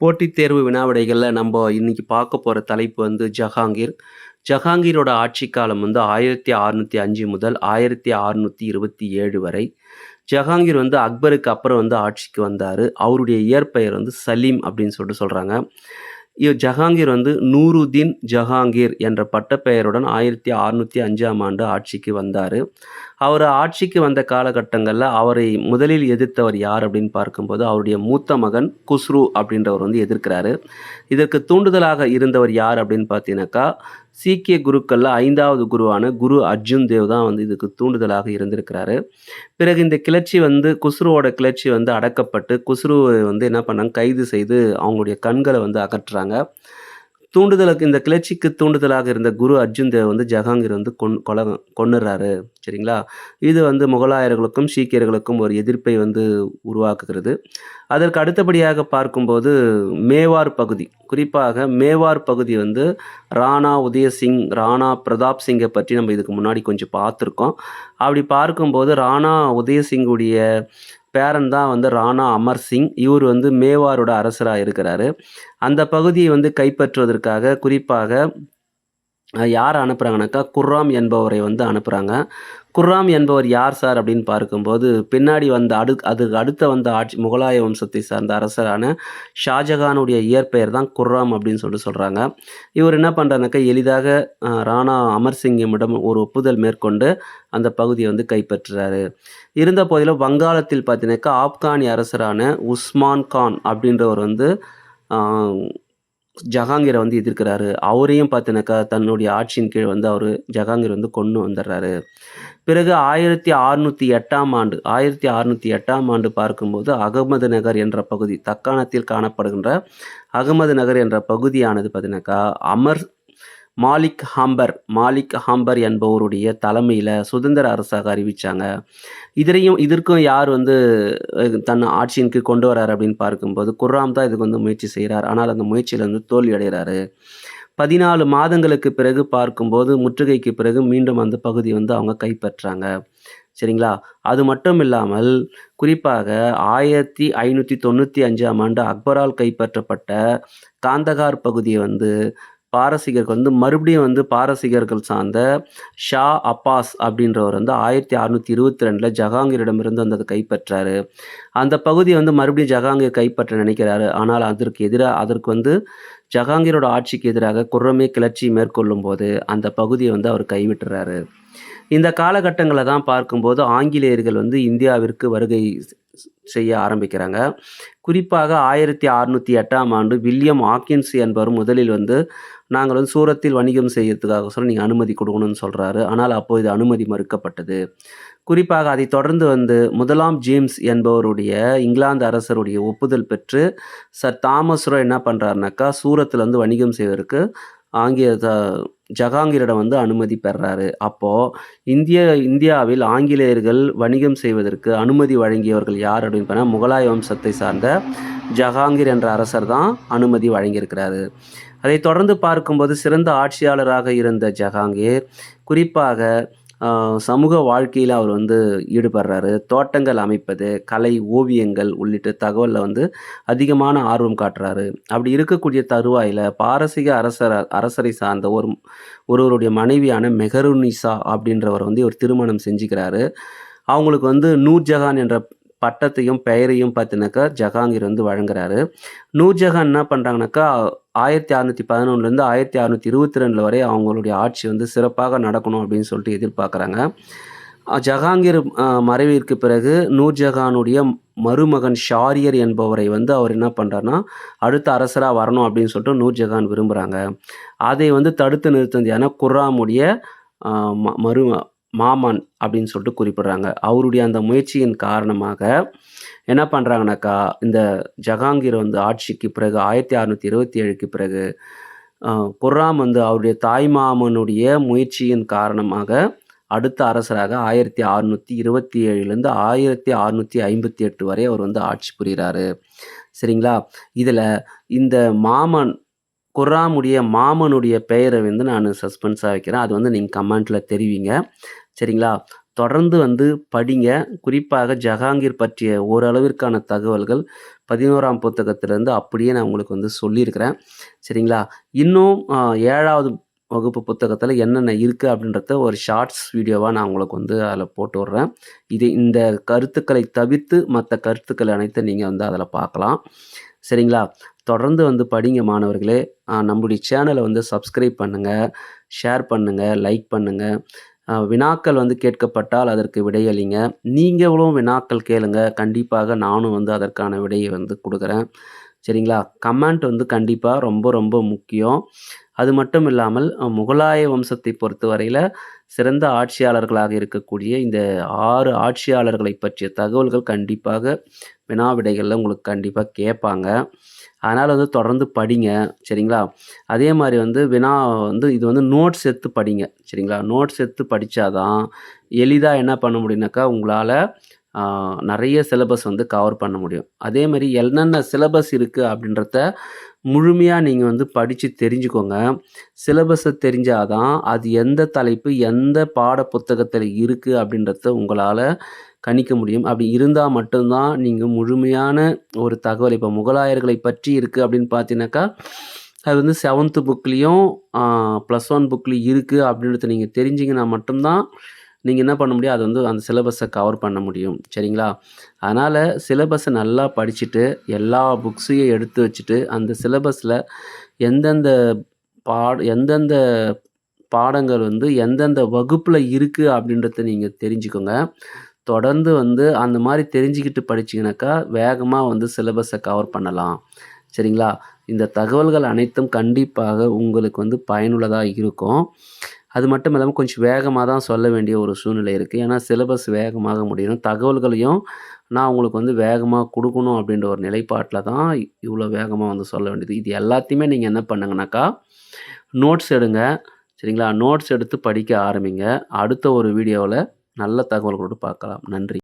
போட்டித் தேர்வு வினாவிடைகளில் நம்ம இன்னைக்கு பார்க்க போகிற தலைப்பு வந்து ஜஹாங்கீர். ஜஹாங்கீரோட ஆட்சி காலம் வந்து ஆயிரத்தி அறுநூற்றி அஞ்சு முதல் ஆயிரத்தி அறுநூற்றி இருபத்தி ஏழு வரை. ஜஹாங்கீர் வந்து அக்பருக்கு அப்புறம் வந்து ஆட்சிக்கு வந்தார். அவருடைய இயற்பெயர் வந்து சலீம் அப்படின்னு சொல்லிட்டு சொல்கிறாங்க ஜஹாங்கீர் வந்து நூருதீன் ஜஹாங்கீர் என்ற பட்டப்பெயருடன் ஆயிரத்தி அறுநூற்றி அஞ்சாம் ஆண்டு ஆட்சிக்கு வந்தார். அவர் ஆட்சிக்கு வந்த காலகட்டங்களில் அவரை முதலில் எதிர்த்தவர் யார் அப்படின்னு பார்க்கும்போது அவருடைய மூத்த மகன் குஸ்ரு அப்படின்றவர் வந்து எதிர்க்கிறாரு. இதற்கு தூண்டுதலாக இருந்தவர் யார் அப்படின்னு பார்த்தீங்கன்னாக்கா சீக்கிய குருக்களில் ஐந்தாவது குருவான குரு அர்ஜுன் தேவ் தான் வந்து இதுக்கு தூண்டுதலாக இருந்திருக்கிறாரு. பிறகு இந்த கிளர்ச்சி வந்து குஸ்ருவோட கிளர்ச்சி வந்து அடக்கப்பட்டு குஸ்ருவை வந்து என்ன பண்ணாங்க? கைது செய்து அவங்களுடைய கண்களை வந்து அகற்றுறாங்க தூண்டுதலுக்கு இந்த கிளர்ச்சிக்கு தூண்டுதலாக இருந்த குரு அர்ஜுன் தேவ் வந்து ஜஹாங்கீர் வந்து கொன் கொலை கொன்னுறாரு. சரிங்களா? இது வந்து முகலாயர்களுக்கும் சீக்கியர்களுக்கும் ஒரு எதிர்ப்பை வந்து உருவாக்குகிறது. அதற்கு அடுத்தபடியாக பார்க்கும்போது மேவார் பகுதி. குறிப்பாக மேவார் பகுதி வந்து ராணா உதயசிங் ராணா பிரதாப் சிங்கை பற்றி நம்ம இதுக்கு முன்னாடி கொஞ்சம் பார்த்துருக்கோம். அப்படி பார்க்கும்போது ராணா உதயசிங்குடைய பேரன் தான் வந்து ராணா அமர் சிங். இவர் வந்து மேவாரோட அரசராக இருக்கிறாரு. அந்த பகுதியை வந்து கைப்பற்றுவதற்காக குறிப்பாக யார் அனுப்புகிறாங்கனாக்கா குர்ராம் என்பவரை வந்து அனுப்புகிறாங்க குர்ராம் என்பவர் யார் சார் அப்படின்னு பார்க்கும்போது பின்னாடி வந்த அடு அதுக்கு அடுத்த வந்த ஆட்சி முகலாய வம்சத்தை சார்ந்த அரசரான ஷாஜகானுடைய இயற்பெயர் தான் குர்ராம் அப்படின்னு சொல்லிட்டு சொல்கிறாங்க இவர் என்ன பண்ணுறாருனாக்கா எளிதாக ராணா அமர் சிங்கிடம் ஒரு ஒப்புதல் மேற்கொண்டு அந்த பகுதியை வந்து கைப்பற்றுறாரு. இருந்த போதிலும் வங்காளத்தில் பார்த்தீங்கன்னாக்கா ஆப்கானி அரசரான உஸ்மான் கான் அப்படின்றவர் வந்து ஜஹாங்கீரை வந்து எதிர்க்கிறாரு. அவரையும் பார்த்தீங்கன்னாக்கா தன்னுடைய ஆட்சியின் கீழ் வந்து அவர் ஜஹாங்கீர் வந்து கொண்டு வந்துடுறாரு. பிறகு ஆயிரத்தி அறுநூற்றி எட்டாம் ஆண்டு ஆயிரத்தி அறுநூற்றி எட்டாம் ஆண்டு பார்க்கும்போது அகமது நகர் என்ற பகுதி தக்காணத்தில் காணப்படுகின்ற அகமது நகர் என்ற பகுதியானது பார்த்தீங்கன்னாக்கா அமர் மாலிக் ஹாம்பர் மாலிக் ஹாம்பர் என்பவருடைய தலைமையில் சுதந்திர அரசாக அறிவித்தாங்க இதிலையும் இதற்கும் யார் வந்து தன் ஆட்சியின் கீழ் கொண்டு வராரு அப்படின்னு பார்க்கும்போது குர்ராம் தான் இதுக்கு வந்து முயற்சி செய்கிறார். ஆனால் அந்த முயற்சியில் வந்து தோல்வி அடைகிறாரு. பதினாலு மாதங்களுக்கு பிறகு பார்க்கும்போது முற்றுகைக்கு பிறகு மீண்டும் அந்த பகுதி வந்து அவங்க கைப்பற்றாங்க. சரிங்களா? அது மட்டும் இல்லாமல் குறிப்பாக ஆயிரத்தி ஐநூற்றி தொண்ணூற்றி அஞ்சாம் ஆண்டு அக்பரால் கைப்பற்றப்பட்ட காந்தகார் பகுதியை வந்து பாரசீகர்கள் வந்து மறுபடியும் வந்து பாரசீகர்கள் சார்ந்த ஷா அப்பாஸ் அப்படின்றவர் வந்து ஆயிரத்தி அறுநூற்றி இருபத்தி ரெண்டில் ஜஹாங்கீரிடமிருந்து வந்து அதை கைப்பற்றாரு. அந்த பகுதியை வந்து மறுபடியும் ஜஹாங்கீர் கைப்பற்ற நினைக்கிறாரு. ஆனால் அதற்கு எதிராக அதற்கு வந்து ஜஹாங்கீரோட ஆட்சிக்கு எதிராக குரமே கிளர்ச்சி மேற்கொள்ளும் போது அந்த பகுதியை வந்து அவர் கைவிட்டுறாரு. இந்த காலகட்டங்களை தான் பார்க்கும்போது ஆங்கிலேயர்கள் வந்து இந்தியாவிற்கு வருகை செய்ய ஆரம்பிக்கிறாங்க. குறிப்பாக ஆயிரத்தி அறுநூற்றி எட்டாம் ஆண்டு வில்லியம் ஆக்கின்ஸ் என்பவர் முதலில் வந்து நாங்கள் வந்து சூரத்தில் வணிகம் செய்யறதுக்காக சொல்லி நீங்கள் அனுமதி கொடுக்கணும்னு சொல்கிறாரு ஆனால் அப்போது இது அனுமதி மறுக்கப்பட்டது. குறிப்பாக அதை தொடர்ந்து வந்து முதலாம் ஜேம்ஸ் என்பவருடைய இங்கிலாந்து அரசருடைய ஒப்புதல் பெற்று சர் தாமஸ் ரோ என்ன பண்ணுறாருனாக்கா சூரத்தில் வந்து வணிகம் செய்வதற்கு ஆங்கில ஜஹாங்கீரிடம் வந்து அனுமதி பெறாரு. அப்போது இந்திய இந்தியாவில் ஆங்கிலேயர்கள் வணிகம் செய்வதற்கு அனுமதி வழங்கியவர்கள் யார் அப்படின்னு பார்த்தா முகலாய வம்சத்தை சார்ந்த ஜஹாங்கீர் என்ற அரசர் தான் அனுமதி வழங்கியிருக்கிறாரு. அதை தொடர்ந்து பார்க்கும்போது சிறந்த ஆட்சியாளராக இருந்த ஜஹாங்கீர் குறிப்பாக சமூக வாழ்க்கையில் அவர் வந்து ஈடுபடுறாரு. தோட்டங்கள் அமைப்பது கலை ஓவியங்கள் உள்ளிட்ட தகவலில் வந்து அதிகமான ஆர்வம் காட்டுறாரு. அப்படி இருக்கக்கூடிய தருவாயில் பாரசீக அரசர் அரசரை சார்ந்த ஒரு ஒருவருடைய மனைவியான மெஹருனிசா அப்படின்றவர் வந்து ஒரு திருமணம் செஞ்சுக்கிறாரு. அவங்களுக்கு வந்து நூர்ஜஹான் என்ற பட்டத்தையும் பெயரையும் பார்த்தினாக்கா ஜஹாங்கீர் வந்து வழங்குறாரு. நூர்ஜஹான் என்ன பண்ணுறாங்கனாக்கா ஆயிரத்தி அறநூற்றி பதினொன்றுலேருந்து ஆயிரத்தி அறநூற்றி இருபத்தி ரெண்டில் வரை அவங்களுடைய ஆட்சி வந்து சிறப்பாக நடக்கணும் அப்படின்னு சொல்லிட்டு எதிர்பார்க்குறாங்க. ஜஹாங்கீர் மறைவிற்கு பிறகு நூர்ஜஹானுடைய மருமகன் ஷாரியர் என்பவரை வந்து அவர் என்ன பண்ணுறாருன்னா அடுத்த அரசராக வரணும் அப்படின்னு சொல்லிட்டு நூர்ஜஹான் விரும்புகிறாங்க அதை வந்து தடுத்து நிறுத்தினது ஏன்னா குர்ராமுடைய ம- மரு மாமன் அப்படின்னு சொல்லிட்டு குறிப்பிடுறாங்க. அவருடைய அந்த முயற்சியின் காரணமாக என்ன பண்ணுறாங்கனாக்கா இந்த ஜஹாங்கீர் வந்து ஆட்சிக்கு பிறகு ஆயிரத்தி அறநூற்றி இருபத்தி ஏழுக்கு பிறகு குர்ராம் வந்து அவருடைய தாய் மாமனுடைய முயற்சியின் காரணமாக அடுத்த அரசராக ஆயிரத்தி அறுநூற்றி இருபத்தி ஏழுலேருந்து ஆயிரத்தி அறுநூற்றி ஐம்பத்தி எட்டு வரை அவர் வந்து ஆட்சி புரிகிறாரு. சரிங்களா? இதில் இந்த மாமன் குர்ராமுடைய மாமனுடைய பெயரை வந்து நான் சஸ்பென்ஸாக வைக்கிறேன். அது வந்து நீங்கள் கமெண்ட்டில் தெரிவிங்க. சரிங்களா? தொடர்ந்து வந்து படிங்க. குறிப்பாக ஜஹாங்கீர் பற்றிய ஓரளவிற்கான தகவல்கள் பதினோராம் புத்தகத்திலேருந்து அப்படியே நான் உங்களுக்கு வந்து சொல்லியிருக்கிறேன். சரிங்களா? இன்னும் ஏழாவது வகுப்பு புத்தகத்தில் என்னென்ன இருக்குது அப்படின்றத ஒரு ஷார்ட்ஸ் வீடியோவாக நான் உங்களுக்கு வந்து அதில் போட்டு விட்றேன். இது இந்த கருத்துக்களை தவிர்த்து மற்ற கருத்துக்கள் அனைத்தும் நீங்கள் வந்து அதில் பார்க்கலாம். சரிங்களா? தொடர்ந்து வந்து படிங்க மாணவர்களே. நம்முடைய சேனலை வந்து சப்ஸ்கிரைப் பண்ணுங்கள் ஷேர் பண்ணுங்கள் லைக் பண்ணுங்கள் வினாக்கள் வந்து கேட்கப்பட்டால் அதற்கு விடையளிங்க. நீங்களும் வினாக்கள் கேளுங்க. கண்டிப்பாக நானும் வந்து அதற்கான விடையை வந்து கொடுக்குறேன். சரிங்களா? கமெண்ட் வந்து கண்டிப்பாக ரொம்ப ரொம்ப முக்கியம். அது மட்டும் இல்லாமல் முகலாய வம்சத்தை பொறுத்தவரையில் சிறந்த ஆட்சியாளர்களாக இருக்கக்கூடிய இந்த ஆறு ஆட்சியாளர்களை பற்றிய தகவல்கள் கண்டிப்பாக வினா விடைகளில் உங்களுக்கு கண்டிப்பாக கேட்பாங்க அதனால் வந்து தொடர்ந்து படிங்க சரிங்களா? அதே மாதிரி வந்து வினா வந்து இது வந்து நோட்ஸ் எடுத்து படிங்க சரிங்களா? நோட்ஸ் எடுத்து படித்தாதான் எளிதாக என்ன பண்ண முடியும்னாக்கா உங்களால் நிறைய சிலபஸ் வந்து கவர் பண்ண முடியும். அதே மாதிரி என்னென்ன சிலபஸ் இருக்குது அப்படின்றத முழுமையாக நீங்கள் வந்து படித்து தெரிஞ்சுக்கோங்க. சிலபஸை தெரிஞ்சாதான் அது எந்த தலைப்பு எந்த பாட புத்தகத்தில் இருக்குது அப்படின்றத உங்களால் கணிக்க முடியும். அப்படி இருந்தால் மட்டும்தான் நீங்கள் முழுமையான ஒரு தகவல். இப்போ முகலாயர்களை பற்றி இருக்குது அப்படின்னு பார்த்தீங்கன்னாக்கா அது வந்து செவன்த்து புக்லேயும் ப்ளஸ் ஒன் புக்லேயும் இருக்குது அப்படின்றத நீங்கள் தெரிஞ்சிங்கன்னா மட்டும்தான் நீங்கள் என்ன பண்ண முடியும்? அது வந்து அந்த சிலபஸை கவர் பண்ண முடியும். சரிங்களா? அதனால் சிலபஸை நல்லா படிச்சுட்டு எல்லா புக்ஸையும் எடுத்து வச்சுட்டு அந்த சிலபஸில் எந்தெந்த பாட எந்தெந்த பாடங்கள் வந்து எந்தெந்த வகுப்பில் இருக்குது அப்படின்றத நீங்கள் தெரிஞ்சுக்கோங்க. தொடர்ந்து வந்து அந்த மாதிரி தெரிஞ்சுக்கிட்டு படிச்சிங்கனாக்கா வேகமாக வந்து சிலபஸை கவர் பண்ணலாம். சரிங்களா? இந்த தகவல்கள் அனைத்தும் கண்டிப்பாக உங்களுக்கு வந்து பயனுள்ளதாக இருக்கும். அது மட்டும் இல்லாமல் கொஞ்சம் வேகமாக தான் சொல்ல வேண்டிய ஒரு சூழ்நிலை இருக்குது ஏன்னா சிலபஸ் வேகமாக முடியணும். தகவல்களையும் நான் உங்களுக்கு வந்து வேகமாக கொடுக்கணும் அப்படின்ற ஒரு நிலைப்பாட்டில் தான் இவ்வளோ வேகமாக வந்து சொல்ல வேண்டியது. இது எல்லாத்தையுமே நீங்கள் என்ன பண்ணுங்கனாக்கா நோட்ஸ் எடுங்க. சரிங்களா? நோட்ஸ் எடுத்து படிக்க ஆரம்பிங்க. அடுத்த ஒரு வீடியோவில் நல்ல தகவல்களோடு பார்க்கலாம். நன்றி.